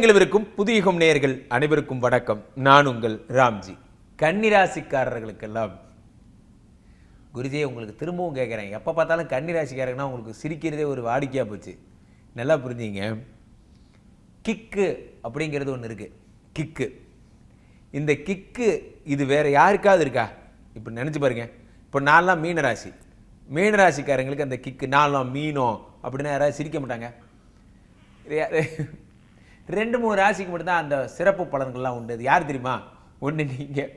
உலகெங்கிலும் புதியுகம் நேயர்கள் அனைவருக்கும் வணக்கம். நான் உங்கள் ராம்ஜி. கன்னிராசிக்காரர்களுக்கெல்லாம் குருஜி உங்களுக்கு திரும்பவும் கேட்குறேன் எப்போ பார்த்தாலும் கன்னிராசிக்காரங்கன்னா உங்களுக்கு சிரிக்கிறதே ஒரு வாடிக்கையாக போச்சு. நல்லா புரிஞ்சிங்க. கிக்கு அப்படிங்கிறது ஒன்று இருக்குது கிக்கு. இந்த கிக்கு இது வேற யாருக்காவது இருக்கா? இப்போ நினச்சி பாருங்க. இப்போ நான்லாம் மீனராசி. மீனராசிக்காரங்களுக்கு அந்த கிக்கு நான்லாம் மீனோ அப்படின்னு யாராவது சிரிக்க மாட்டாங்க. ரெண்டு மூணு ராசிக்கு மட்டும்தான் அந்த சிறப்பு பலன்கள்லாம் உண்டு. அது யார் தெரியுமா? ஒன்று நீங்கள்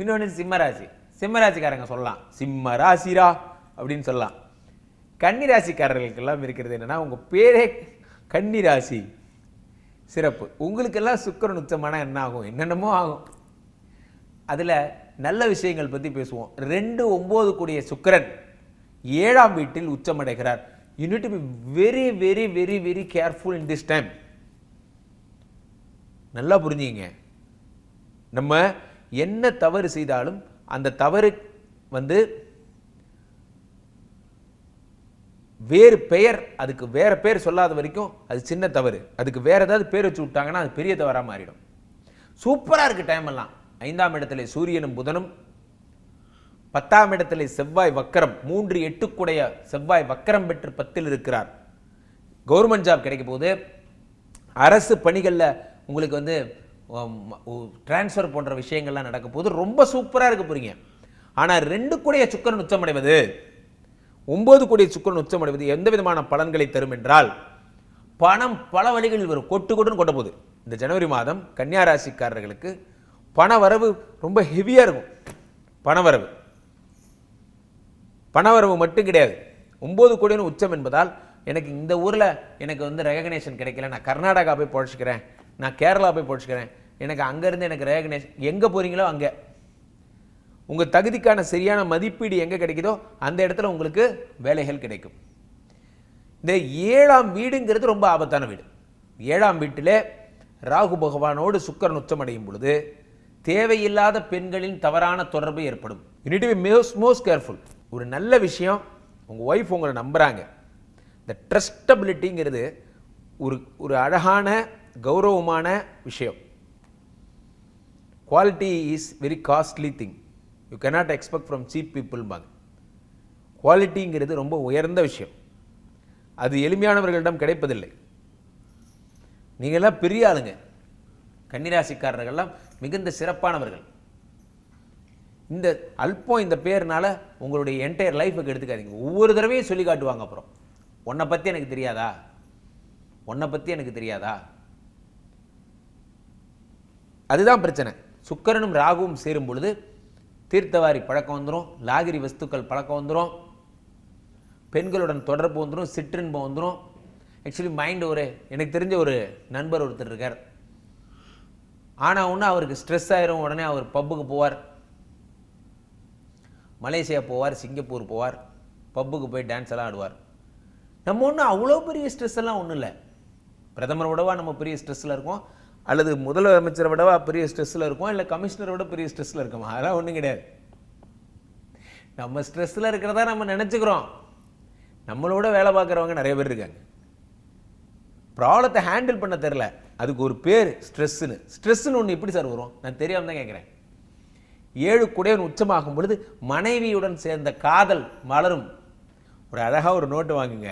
இன்னொன்று சிம்மராசி சிம்மராசிக்காரங்க சொல்லலாம். சிம்ம ராசிரா அப்படின்னு சொல்லலாம். கன்னி ராசிக்காரர்களுக்கெல்லாம் இருக்கிறது என்னென்னா உங்கள் பேரே கன்னி ராசி. சிறப்பு. உங்களுக்கெல்லாம் சுக்கரன் உச்சமான என்ன ஆகும்? என்னென்னமோ ஆகும். அதில் நல்ல விஷயங்கள் பற்றி பேசுவோம். ரெண்டு ஒம்பது கூடிய சுக்கிரன் ஏழாம் வீட்டில் உச்சமடைகிறார். You need to be very very very very careful in this time நல்லா புரிஞ்சுங்க நம்ம என்ன தவறு செய்தாலும் அந்த தவறு வந்து வேறு பெயர் அதுக்கு வேற பேர் சொல்லாத வரைக்கும் அது சின்ன தவறு. அதுக்கு வேற ஏதாவது பேர் வச்சு விட்டாங்கன்னா அது பெரிய தவறா மாறிடும். சூப்பரா இருக்குது டைம் எல்லாம். ஐந்தாம் இடத்துல சூரியனும் புதனும் பத்தாம் இடத்துல செவ்வாய் வக்கரம் மூன்று எட்டுக்குடைய செவ்வாய் வக்கரம் பெற்று பத்தில் இருக்கிறார். கவர்மெண்ட் ஜாப் கிடைக்க போது அரசு பணிகளில் உங்களுக்கு வந்து டிரான்ஸ்ஃபர் போன்ற விஷயங்கள்லாம் நடக்க போது ரொம்ப சூப்பராக இருக்க போகிறீங்க ஆனால் ரெண்டு கூடிய சுக்கரன் உச்சமடைவது ஒம்பது கோடி சுக்கரன் உச்சமடைவது எந்த விதமான பலன்களை தரும் என்றால் பணம் பல வழிகளில் வரும். கொட்டு கொட்டுன்னு கொட்ட போகுது. இந்த ஜனவரி மாதம் கன்னியா ராசிக்காரர்களுக்கு பண வரவு ரொம்ப ஹெவியாக இருக்கும். பணவரவு பணவரவு மட்டும் கிடையாது. ஒம்பது கோடின்னு உச்சம் என்பதால் எனக்கு இந்த ஊரில் எனக்கு வந்து ரெகக்னேஷன் கிடைக்கல. நான் கர்நாடகா போய் பொழைச்சிக்கிறேன். நான் கேரளா போய் படிச்சுக்கிறேன் எனக்கு அங்கேருந்து எனக்கு ரேகனேஷ் எங்கே போகிறீங்களோ அங்கே. உங்கள் தகுதிக்கான சரியான மதிப்பீடு எங்கே கிடைக்குதோ அந்த இடத்துல உங்களுக்கு வேலைகள் கிடைக்கும். இந்த ஏழாம் வீடுங்கிறது ரொம்ப ஆபத்தான வீடு. ஏழாம் வீட்டில் ராகு பகவானோடு சுக்கிரன் உச்சமடையும் பொழுது தேவையில்லாத பெண்களின் தவறான தொடர்பு ஏற்படும். You need be most most careful ஒரு நல்ல விஷயம் உங்கள் ஒய்ஃப் உங்களை நம்புகிறாங்க இந்த ட்ரஸ்டபிலிட்டிங்கிறது ஒரு ஒரு அழகான கௌரவமான விஷயம். Quality is very costly thing you cannot expect from cheap பீப்புள்பாங்க குவாலிட்டிங்கிறது ரொம்ப உயர்ந்த விஷயம். அது எளிமையானவர்களிடம் கிடைப்பதில்லை. நீங்கள்லாம் பெரிய ஆளுங்க. கன்னிராசிக்காரர்கள்லாம் மிகுந்த சிறப்பானவர்கள். இந்த அல்பம் இந்த பேர்னால உங்களுடைய என்டையர் லைஃபுக்கு எடுத்துக்காதீங்க. ஒவ்வொரு தடவையும் சொல்லி காட்டுவாங்க அப்புறம். உன்னை பற்றி எனக்கு தெரியாதா? உன்னை பற்றி எனக்கு தெரியாதா? அதுதான் பிரச்சனை. சுக்கரனும் ராகுவும் சேரும் பொழுது தீர்த்தவாரி பழக்கம் வந்துடும் லாகிரி வஸ்துக்கள் பழக்கம் வந்துடும் பெண்களுடன் தொடர்பு வந்துடும் சிற்றின்பம் வந்துடும் ஆக்சுவலி மைண்ட் ஒரு எனக்கு தெரிஞ்ச ஒரு நண்பர் ஒருத்தர் இருக்கார். ஆனால் ஒன்று அவருக்கு ஸ்ட்ரெஸ் ஆயிரும் உடனே அவர் பப்புக்கு போவார். மலேசியா போவார் சிங்கப்பூர் போவார் பப்புக்கு போய் டான்ஸ் எல்லாம் ஆடுவார். நம்ம ஒன்றும் அவ்வளோ பெரிய ஸ்ட்ரெஸ் எல்லாம் ஒன்றும் இல்லை. பிரதமர் உடவா நம்ம பெரிய ஸ்ட்ரெஸ்ஸில் இருக்கோம். அல்லது முதலமைச்சரை விடவா பெரிய ஸ்ட்ரெஸ்ஸில் இருக்கோம் இல்லை கமிஷனரை விட பெரிய ஸ்ட்ரெஸ்ஸில் இருக்குமா? அதெல்லாம் ஒன்றும் கிடையாது. நம்ம ஸ்ட்ரெஸ்ஸில் இருக்கிறதா நம்ம நினச்சிக்கிறோம். நம்மளோட வேலை பார்க்குறவங்க நிறைய பேர் இருக்காங்க. ப்ராப்ளத்தை ஹேண்டில் பண்ண தெரில அதுக்கு ஒரு பேர் ஸ்ட்ரெஸ்ஸுன்னு ஸ்ட்ரெஸ்ஸுன்னு ஒன்று எப்படி சார் வரும்? நான் தெரியாமல் தான் கேட்குறேன் ஏழு குடையன் உச்சமாகும் பொழுது மனைவியுடன் சேர்ந்த காதல் மலரும். ஒரு அழகாக ஒரு நோட்டு வாங்குங்க.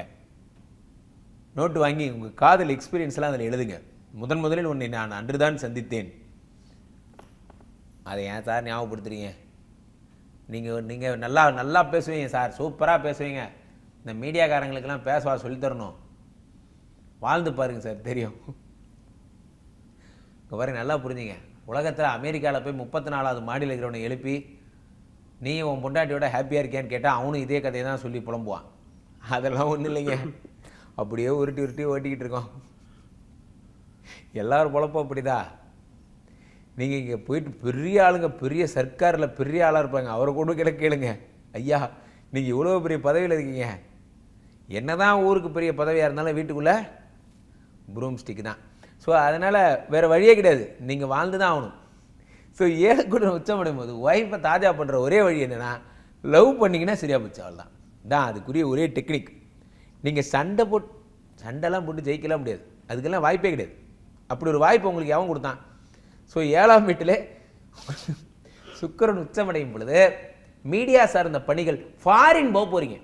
நோட்டு வாங்கி உங்கள் காதல் எக்ஸ்பீரியன்ஸ்லாம் அதில் எழுதுங்க. முதன் முதலில் உன்னை நான் அன்றுதான் சந்தித்தேன். அதை ஏன் சார் ஞாபகப்படுத்துறீங்க? நீங்கள் நீங்கள் நல்லா நல்லா பேசுவீங்க சார். சூப்பராக பேசுவீங்க. இந்த மீடியாக்காரங்களுக்கெல்லாம் பேசுவா சொல்லித் தரணும். வாழ்ந்து பாருங்க சார் தெரியும். இங்கே பாருங்க நல்லா புரிஞ்சுங்க. உலகத்தில் அமெரிக்காவில் போய் முப்பத்தி நாலாவது மாடியில் இருக்கிறவனை எழுப்பி நீ உன் பொண்டாட்டியோட ஹாப்பியாக இருக்கியான்னு கேட்டால் அவனும் இதே கதையை தான் சொல்லி புலம்புவான். அதெல்லாம் ஒன்றும் இல்லைங்க. அப்படியே உருட்டி உருட்டி ஓட்டிக்கிட்டு இருக்கோம். எல்லோரும் பொழப்பும் அப்படிதா? நீங்கள் இங்கே போயிட்டு பெரிய ஆளுங்க பெரிய சர்க்காரில் பெரிய ஆளாக இருப்பாங்க. அவரை கொண்டு கிட்ட கேளுங்க. ஐயா நீங்கள் இவ்வளோ பெரிய பதவியில் இருக்கீங்க. என்ன தான் ஊருக்கு பெரிய பதவியாக இருந்தாலும் வீட்டுக்குள்ளே ப்ரூம் ஸ்டிக் தான். ஸோ அதனால் வேறு வழியே கிடையாது. நீங்கள் வாழ்ந்து தான் ஆகணும். ஸோ ஏழு கூட உச்சமடையும் போது ஒய்ஃபை தாஜா பண்ணுற ஒரே வழி என்னென்னா லவ் பண்ணிங்கன்னா சரியாக போச்சு அவ்வளோதான் தான் அதுக்குரிய ஒரே டெக்னிக் நீங்கள் சண்டை போட் சண்டைலாம் போட்டு ஜெயிக்கலாம் முடியாது. அதுக்கெல்லாம் வாய்ப்பே கிடையாது. அப்படி ஒரு வாய்ப்பு உங்களுக்கு எவன் கொடுத்தான். ஸோ ஏழாம் வீட்டிலே சுக்கரன் உச்சமடையும் பொழுது மீடியா சார்ந்த பணிகள் ஃபாரின் போக போறீங்க.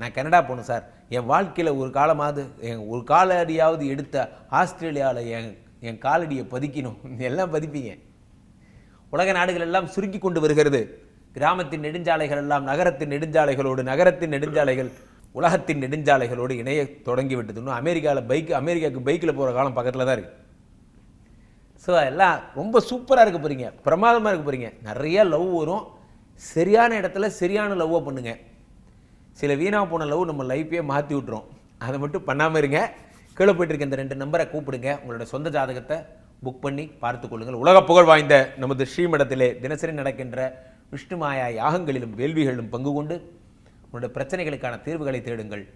நான் கனடா போகணும் சார். என் வாழ்க்கையில் ஒரு காலமாவது என் ஒரு காலடியாவது எடுத்த ஆஸ்திரேலியாவில் என் என் காலடியை பதிக்கணும் எல்லாம் பதிப்பீங்க. உலக நாடுகள் எல்லாம் சுருக்கி கொண்டு வருகிறது. கிராமத்தின் நெடுஞ்சாலைகள் எல்லாம் நகரத்தின் நெடுஞ்சாலைகளோடு நகரத்தின் நெடுஞ்சாலைகள் உலகத்தின் நெடுஞ்சாலைகளோடு இணைய தொடங்கி அமெரிக்காவில் பைக் அமெரிக்காவுக்கு பைக்கில் போகிற காலம் பக்கத்தில் தான் இருக்குது ஸோ எல்லாம் ரொம்ப சூப்பராக இருக்க போகிறீங்க பிரமாதமாக இருக்க போகிறீங்க நிறையா லவ் வரும். சரியான இடத்துல சரியான லவ்வை பண்ணுங்க. சில வீணாக போன லவ் நம்ம லைஃப்பே மாற்றி விட்டுரும். அதை மட்டும் பண்ணாமல் இருங்க. கீழே போயிட்டுருக்க இந்த ரெண்டு நம்பரை கூப்பிடுங்க. உங்களோட சொந்த ஜாதகத்தை புக் பண்ணி பார்த்து கொள்ளுங்கள். உலக புகழ் வாய்ந்த நமது ஸ்ரீமடத்திலே தினசரி நடக்கின்ற விஷ்ணு மாயா யாகங்களிலும் வேள்விகளிலும் பங்கு கொண்டு உங்களுடைய பிரச்சனைகளுக்கான தீர்வுகளை தேடுங்கள்.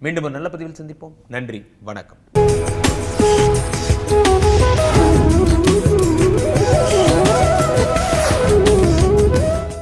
மீண்டும் ஒரு நல்ல பதிவில் சந்திப்போம். நன்றி. வணக்கம்.